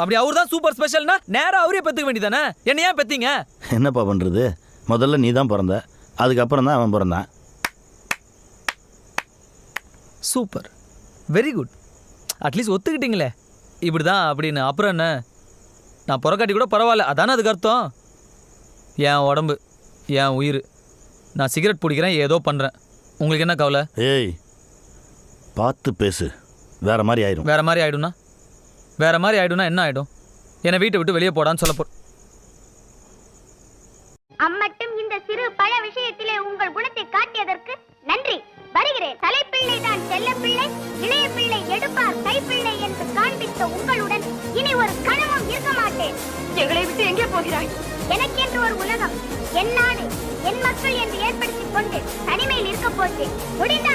அப்படி அவர் தான் சூப்பர் ஸ்பெஷல்னா நேரா அவரே பெத்துக்க வேண்டியதானே என்ன ஏன் பெத்தீங்க? என்னப்பா பண்ணுறது முதல்ல நீ தான் பிறந்த. அதுக்கப்புறம் தான் அவன் பிறந்தான். Super very good at least ஒத்துக்கிட்டீங்களே. இப்படி தான் அப்படின்னு. அப்புறம் என்ன? நான் புறக்காட்டி கூட பரவாயில்ல. அதானே அதுக்கு அர்த்தம்? என் உடம்பு என் உயிர். நான் சிகரெட் பிடிக்கிறேன் ஏதோ பண்ணுறேன் உங்களுக்கு என்ன கவலை? ஏய் பார்த்து பேசு. வேற மாதிரி ஆயிரும். வேற மாதிரி ஆயிடும்னா? வேற மாதிரி ஆயிடும்னா என்ன ஆயிடும்? என்னை வீட்டை விட்டு வெளியே போடான்னு சொல்ல அம்மட்டும் இந்த சிறு பழ விஷயத்திலே உங்கள் குணத்தை காட்டியதற்கு நன்றி. வருகிறேன். தலைப்பிள்ளை தான் செல்லப்பிள்ளை இளைய பிள்ளை எடுப்பார் கைப்பிள்ளை என்று காண்பித்த உங்களுடன் இனி ஒரு கணமும் இருக்க மாட்டேன். எங்களை விட்டு எங்கே போகிறாய்? எனக்கென்று ஒரு உலகம் என் நாடு என் மக்கள் என்று ஏற்படுத்திக் கொண்டு தனிமையில் இருக்க போச்சு முடிந்தால்